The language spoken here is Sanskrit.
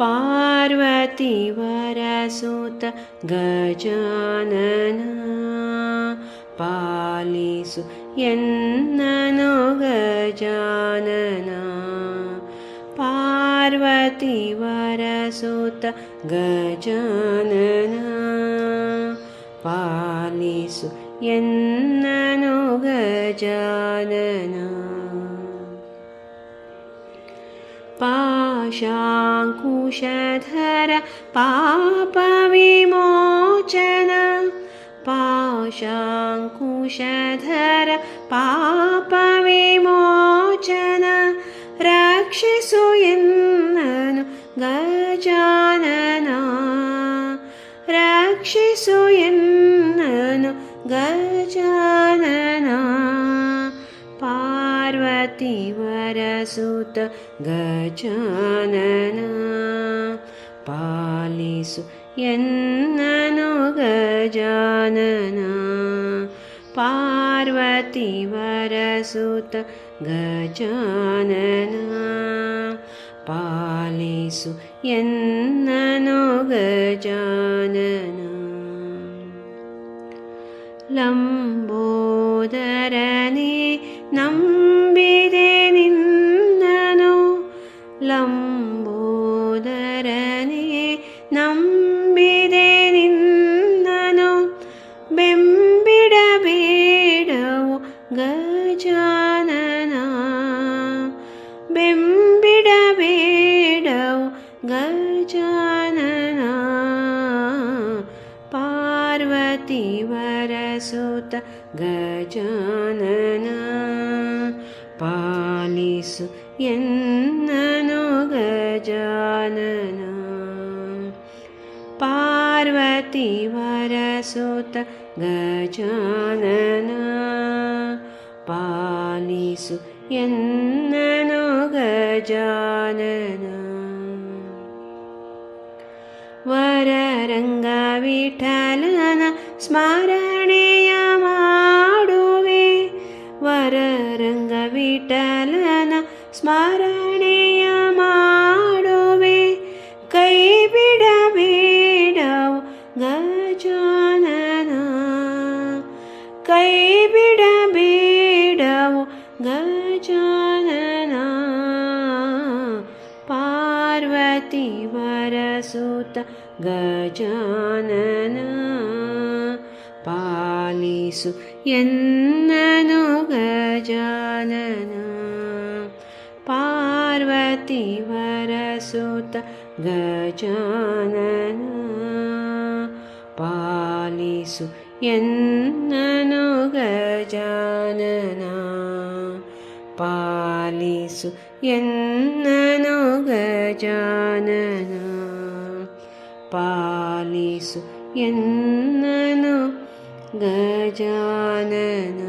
पार्वतीवरसुत गजानना पालिसु यन्ननो गजानना पार्वतीवरसुत गजानना पालिसु यन्ननो गजानना पाशाङ्कुशधर पापविमोचन। पाशाङ्कुशधर पापविमोचन। रक्षसु यन्ननु गजानना। रक्षसु यन्ननु गजानना पार्वतीवरसुत गजानना पालिसु यन्ननु गजानना पार्वतीवरसुत गजानना पालिसु यन्ननु गजानना लम्बोदरने नम्बिदे लम्बोदरने नम्बिदे निन्दनु बेम्बिडबेडवु गजानना बेम्बिडबेडवु गजानना पार्वतीवरसुत गजानना पालिसु यन्ननु गजानना। पार्वतीवरसुत गजानना। पालिसु यन्ननु गजानना। वररङ्गविठलन स्मरणेय कै बिडबेडौ गजानना पार्वतीवरसुत गजानना पालिसु यन्ननु गजानना पार्वतीवरसुत गजानना पालिसु यन्ननु गजानना पालिसु यन्ननु गजानना पालिसु यन्ननु गजानना